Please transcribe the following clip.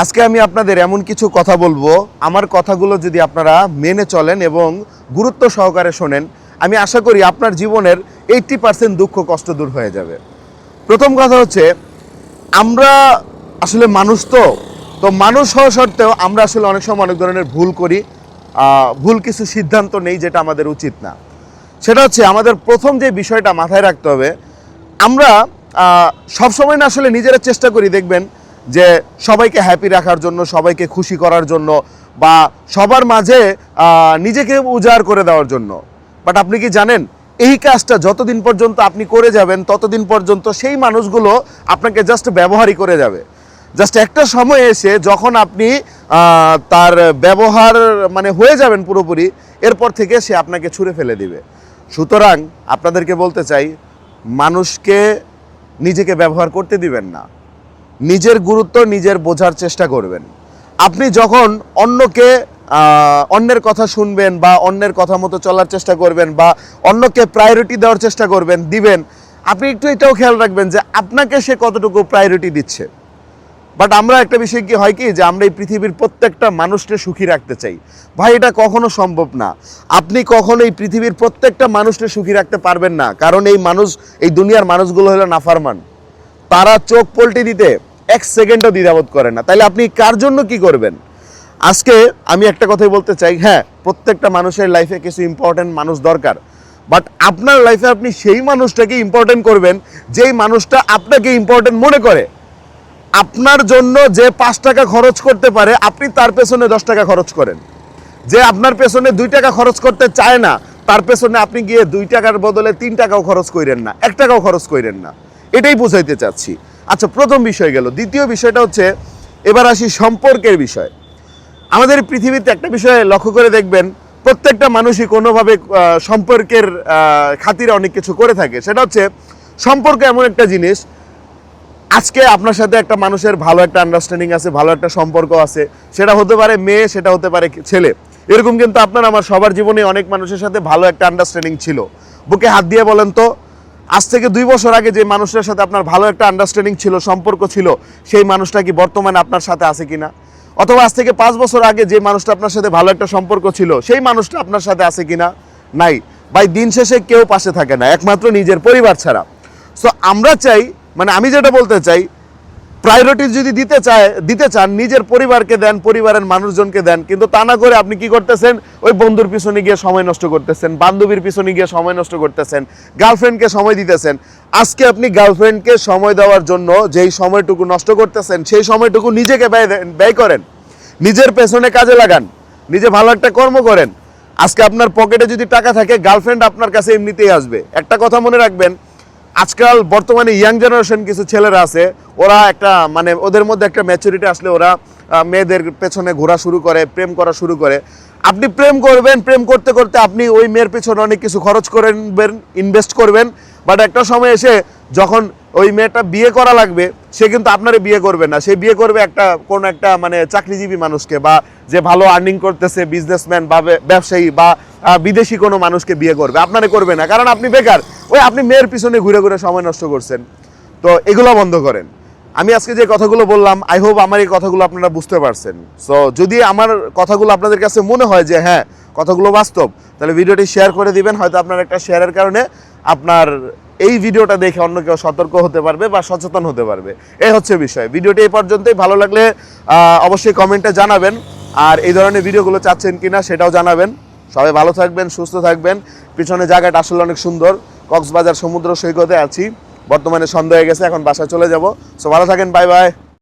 আজকে আমি আপনাদের এমন কিছু কথা বলব। আমার কথাগুলো যদি আপনারা মেনে চলেন এবং গুরুত্ব সহকারে শোনেন, আমি আশা করি আপনার জীবনের এইটটি পার্সেন্ট দুঃখ, কষ্ট দূর হয়ে যাবে। প্রথম কথা হচ্ছে, আমরা আসলে মানুষ তো তো মানুষ হওয়া সত্ত্বেও আমরা আসলে অনেক সময় অনেক ধরনের ভুল করি ভুল কিছু সিদ্ধান্ত নেই যেটা আমাদের উচিত না। সেটা হচ্ছে আমাদের প্রথম যে বিষয়টা মাথায় রাখতে হবে, আমরা সবসময় না আসলে নিজেরা চেষ্টা করি, দেখবেন যে সবাইকে হ্যাপি রাখার জন্য, সবাইকে খুশি করার জন্য বা সবার মাঝে নিজেকে উজাড় করে দেওয়ার জন্য। বাট আপনি কি জানেন? এই কাজটা যতদিন পর্যন্ত আপনি করে যাবেন, ততদিন পর্যন্ত সেই মানুষগুলো আপনাকে জাস্ট ব্যবহারই করে যাবে। জাস্ট একটা সময় এসে যখন আপনি তার ব্যবহার মানে হয়ে যাবেন পুরোপুরি, এরপর থেকে সে আপনাকে ছুঁড়ে ফেলে দিবে। সুতরাং আপনাদেরকে বলতে চাই, মানুষকে নিজেকে ব্যবহার করতে দিবেন না। নিজের গুরুত্ব নিজের বোঝার চেষ্টা করবেন। আপনি যখন অন্যকে অন্যের কথা শুনবেন বা অন্যের কথা মতো চলার চেষ্টা করবেন বা অন্যকে প্রায়োরিটি দেওয়ার চেষ্টা করবেন, দিবেন, আপনি একটু এটাও খেয়াল রাখবেন যে আপনাকে সে কতটুকু প্রায়োরিটি দিচ্ছে। বাট আমরা একটা বিষয় কি, হয় কি যে আমরা এই পৃথিবীর প্রত্যেকটা মানুষকে সুখী রাখতে চাই। ভাই, এটা কখনো সম্ভব না। আপনি কখনো এই পৃথিবীর প্রত্যেকটা মানুষকে সুখী রাখতে পারবেন না। কারণ এই মানুষ, এই দুনিয়ার মানুষগুলো হলো নাফারমান। তারা চোখ পল্টি দিতে এক সেকেন্ডও দ্বিধাবোধ করে না। তাহলে আপনি কার জন্য কি করবেন? আজকে আমি একটা কথাই বলতে চাই হ্যাঁ প্রত্যেকটা মানুষের লাইফে কিছু ইম্পর্টেন্ট মানুষ দরকার বাট আপনার লাইফে আপনি সেই মানুষটাকে ইম্পর্টেন্ট করবেন, যেই মানুষটা আপনাকে ইম্পর্টেন্ট মনে করে। আপনার জন্য যে পাঁচ টাকা খরচ করতে পারে, আপনি তার পেছনে দশ টাকা খরচ করেন। যে আপনার পেছনে দুই টাকা খরচ করতে চায় না, তার পেছনে আপনি গিয়ে দুই টাকার বদলে তিন টাকাও খরচ করেন না, এক টাকাও খরচ করেন না। এটাই বুঝাইতে চাচ্ছি। আচ্ছা প্রথম বিষয় গেল। দ্বিতীয় বিষয়টা হচ্ছে, এবার আসি সম্পর্কের বিষয়। আমাদের পৃথিবীতে একটা বিষয় লক্ষ্য করে দেখবেন, প্রত্যেকটা মানুষই কোনোভাবে সম্পর্কের খাতিরে অনেক কিছু করে থাকে। সেটা হচ্ছে, সম্পর্ক এমন একটা জিনিস, আজকে আপনার সাথে একটা মানুষের ভালো একটা আন্ডারস্ট্যান্ডিং আছে, ভালো একটা সম্পর্ক আছে, সেটা হতে পারে মেয়ে, সেটা হতে পারে ছেলে। এরকম কিন্তু আপনার, আমার সবার জীবনে অনেক মানুষের সাথে ভালো একটা আন্ডারস্ট্যান্ডিং ছিল। বুকে হাত দিয়ে বলেন তো আজ থেকে দুই বছর আগে যে মানুষটার সাথে আপনার ভালো একটা আন্ডারস্ট্যান্ডিং ছিল, সম্পর্ক ছিল, সেই মানুষটা কি বর্তমানে আপনার সাথে আছে কিনা? অথবা আজ থেকে পাঁচ বছর আগে যে মানুষটা আপনার সাথে ভালো একটা সম্পর্ক ছিল, সেই মানুষটা আপনার সাথে আছে কিনা? নাই। ভাই, দিন শেষে কেউ পাশে থাকে না, একমাত্র নিজের পরিবার ছাড়া। সো আমরা চাই মানে আমি যেটা বলতে চাই প্রায়োরিটি যদি দিতে চায়, দিতে চান, নিজের পরিবারকে দেন, পরিবারের মানুষজনকে দেন, কিন্তু তা না করে আপনি কি করতেছেন? ওই বন্ধুর পিছনে গিয়ে সময় নষ্ট করতেছেন, বান্ধবীর পিছনে গিয়ে সময় নষ্ট করতেছেন গার্লফ্রেন্ডকে সময় দিতেছেন। আজকে আপনি গার্লফ্রেন্ডকে সময় দেওয়ার জন্য যেই সময়টুকু নষ্ট করতেছেন, সেই সময়টুকু নিজেকে ব্যয় ব্যয় করেন। নিজের পেছনে কাজে লাগান, নিজে ভালো একটা কর্ম করেন। আজকে আপনার পকেটে যদি টাকা থাকে গার্লফ্রেন্ড আপনার কাছে এমনিতেই আসবে। একটা কথা মনে রাখবেন, আজকাল বর্তমানে ইয়াং জেনারেশন কিছু ছেলেরা আছে ওরা একটা মানে ওদের মধ্যে একটা ম্যাচুরিটি আসলে ওরা মেয়েদের পেছনে ঘোরা শুরু করে, প্রেম করা শুরু করে। আপনি প্রেম করবেন, প্রেম করতে করতে আপনি ওই মেয়ের পেছনে অনেক কিছু খরচ করবেন ইনভেস্ট করবেন বাট একটা সময় এসে যখন ওই মেয়েটা বিয়ে করা লাগবে, সে কিন্তু আপনারে বিয়ে করবে না। সে বিয়ে করবে একটা, কোন একটা মানে চাকরিজীবী মানুষকে বা যে ভালো আর্নিং করতেছে বিজনেসম্যান বা ব্যবসায়ী বা বিদেশি কোনো মানুষকে বিয়ে করবে, আপনারে করবে না। কারণ আপনি বেকার। ওই আপনি মেয়ের পিছনে ঘুরে ঘুরে সময় নষ্ট করছেন। তো এগুলো বন্ধ করেন। আমি আজকে যে কথাগুলো বললাম আই হোপ আমার এই কথাগুলো আপনারা বুঝতে পারছেন। সো যদি আমার কথাগুলো আপনাদের কাছে মনে হয় যে হ্যাঁ কথাগুলো বাস্তব, তাহলে ভিডিওটি শেয়ার করে দিবেন। হয়তো আপনার একটা শেয়ারের কারণে আপনার এই ভিডিওটা দেখে অন্য কেউ সতর্ক হতে পারবে বা সচেতন হতে পারবে। এই হচ্ছে বিষয়। ভিডিওটি এই পর্যন্তই। ভালো লাগলে অবশ্যই কমেন্টে জানাবেন। আর এই ধরনের ভিডিওগুলো চাচ্ছেন কিনা সেটাও জানাবেন। সবাই ভালো থাকবেন, সুস্থ থাকবেন। পিছনে জায়গাটা আসলে অনেক সুন্দর। কক্সবাজার সমুদ্র সৈকতে আছি। বর্তমানে সন্ধ্যা হয়ে গেছে এখন বাসায় চলে যাব। সো ভালো থাকেন বাই বাই